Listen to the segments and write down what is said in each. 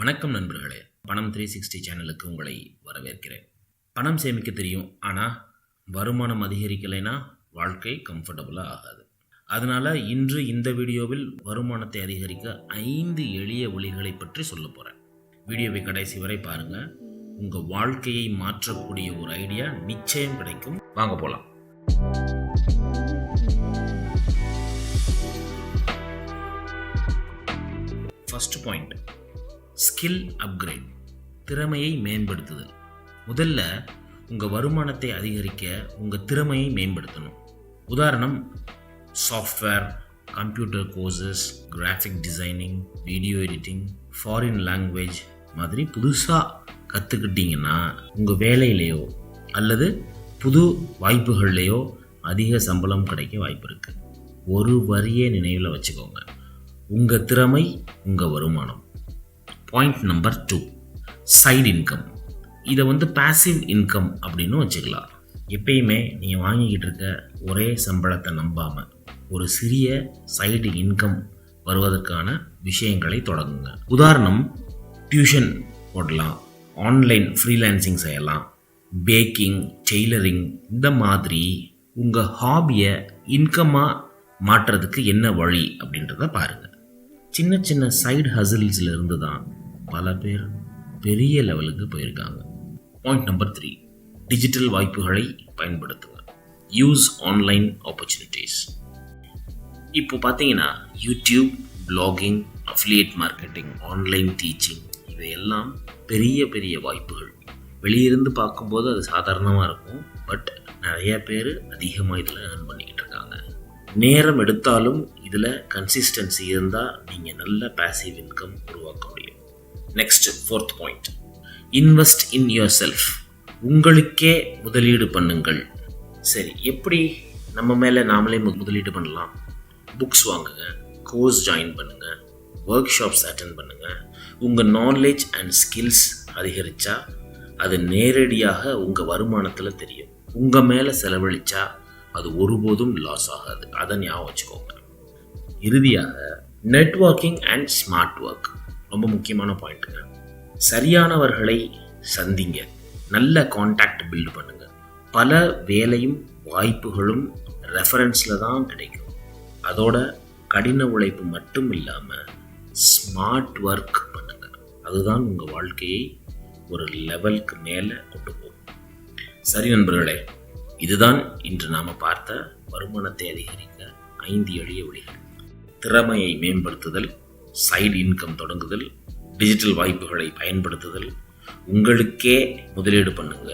வணக்கம் நண்பர்களே. பணம் த்ரீ சிக்ஸ்டி சேனலுக்கு உங்களை வரவேற்கிறேன். பணம் சேமிக்க தெரியும் ஆனால் வருமானம் அதிகரிக்கலைன்னா வாழ்க்கை கம்ஃபர்டபுளாக ஆகாது. அதனால் இன்று இந்த வீடியோவில் வருமானத்தை அதிகரிக்க ஐந்து எளிய வழிகளை பற்றி சொல்ல போகிறேன் வீடியோவை கடைசி வரை பாருங்கள் உங்கள் வாழ்க்கையை மாற்றக்கூடிய ஒரு ஐடியா நிச்சயம் கிடைக்கும். வாங்க போகலாம் ஃபஸ்ட் பாயிண்ட் ஸ்கில் அப்கிரேட் திறமையை மேம்படுத்துதல். முதல்ல உங்கள் வருமானத்தை அதிகரிக்க உங்கள் திறமையை மேம்படுத்தணும். உதாரணம் software computer courses graphic designing video editing foreign language மாதிரி புதுசாக கற்றுக்கிட்டீங்கன்னா உங்கள் வேலையிலையோ அல்லது புது வாய்ப்புகள்லையோ அதிக சம்பளம் கிடைக்க வாய்ப்பு இருக்குது ஒரு வரியை நினைவில் வச்சுக்கோங்க. உங்கள் திறமை உங்கள் வருமானம். Point number two side income இதை வந்து பாசிவ் இன்கம் அப்படின்னு வச்சுக்கலாம். எப்பயுமே நீங்கள் வாங்கிக்கிட்டு இருக்க ஒரே சம்பளத்தை நம்பாமல் ஒரு சிறிய சைடு இன்கம் வருவதற்கான விஷயங்களை தொடங்குங்க. உதாரணம் டியூஷன் போடலாம் ஆன்லைன் ஃப்ரீலான்சிங் செய்யலாம் பேக்கிங் டெய்லரிங் இந்த மாதிரி உங்கள் ஹாபியை இன்கமாக மாற்றுறதுக்கு என்ன வழி அப்படின்றத பாருங்கள் சின்ன சின்ன சைடு ஹசில்ஸில் இருந்து தான் பல பேர் பெரிய லெவலுக்கு போயிருக்காங்க. பாயிண்ட் நம்பர் த்ரீ டிஜிட்டல் வாய்ப்புகளை பயன்படுத்துங்க. யூஸ் ஆன்லைன் ஆப்பர்ச்சுனிட்டிஸ் இப்போ பார்த்தீங்கன்னா YouTube blogging affiliate marketing online teaching இவையெல்லாம் பெரிய பெரிய வாய்ப்புகள். வெளியிருந்து பார்க்கும்போது அது சாதாரணமாக இருக்கும் பட் நிறைய பேர் அதிகமாக இதில் ஏர்ன் பண்ணிக்கிட்டு இருக்காங்க. நேரம் எடுத்தாலும் இதில் கன்சிஸ்டன்சி இருந்தால் நீங்கள் நல்ல பேசிவ் இன்கம் உருவாக்க முடியும். Next fourth point invest in yourself உங்களுக்கே முதலீடு பண்ணுங்கள். சரி எப்படி நம்ம மேலே நாமளே முதலீடு பண்ணலாம்? புக்ஸ் வாங்குங்க கோர்ஸ் ஜாயின் பண்ணுங்கள் ஒர்க் ஷாப்ஸ் அட்டன் பண்ணுங்கள் உங்கள் நாலேஜ் அண்ட் ஸ்கில்ஸ் அதிகரித்தா அது நேரடியாக உங்கள் வருமானத்தில் தெரியும். உங்கள் மேலே செலவழித்தா அது ஒருபோதும் லாஸ் ஆகாது. அதை ஞாபகம் வச்சுக்கோங்க. இறுதியாக நெட்வொர்க்கிங் அண்ட் ஸ்மார்ட் ஒர்க் ரொம்ப முக்கியமான பாயிண்ட்டுங்க சரியானவர்களை சந்திங்க. நல்ல காண்டாக்ட் பில்டு பண்ணுங்க. பல வேலையும் வாய்ப்புகளும் ரெஃபரன்ஸில் தான் கிடைக்கும். அதோட கடின உழைப்பு மட்டும் இல்லாமல் ஸ்மார்ட் ஒர்க் பண்ணுங்க. அதுதான் உங்கள் வாழ்க்கையை ஒரு லெவலுக்கு மேலே கொண்டு போகும். சரி நண்பர்களே இதுதான் இன்று நாம் பார்த்த வருமானத்தை அதிகரிக்க ஐந்து எளிய வழிகள். திறமையை மேம்படுத்துதல் சைடு இன்கம் தொடங்குதல் டிஜிட்டல் வாய்ப்புகளை பயன்படுத்துதல் உங்களுக்கே முதலீடு பண்ணுங்க.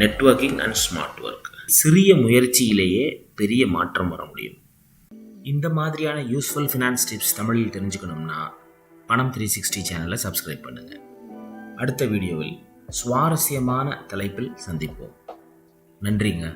நெட்வொர்க்கிங் அண்ட் ஸ்மார்ட் ஒர்க் சிறிய முயற்சியிலேயே பெரிய மாற்றம் வர முடியும். இந்த மாதிரியான யூஸ்ஃபுல் ஃபினான்ஸ் டிப்ஸ் தமிழில் தெரிஞ்சுக்கணும்னா பணம் த்ரீ சிக்ஸ்டி சேனலை சப்ஸ்கிரைப் பண்ணுங்கள் அடுத்த வீடியோவில் சுவாரஸ்யமான தலைப்பில் சந்திப்போம். நன்றிங்க.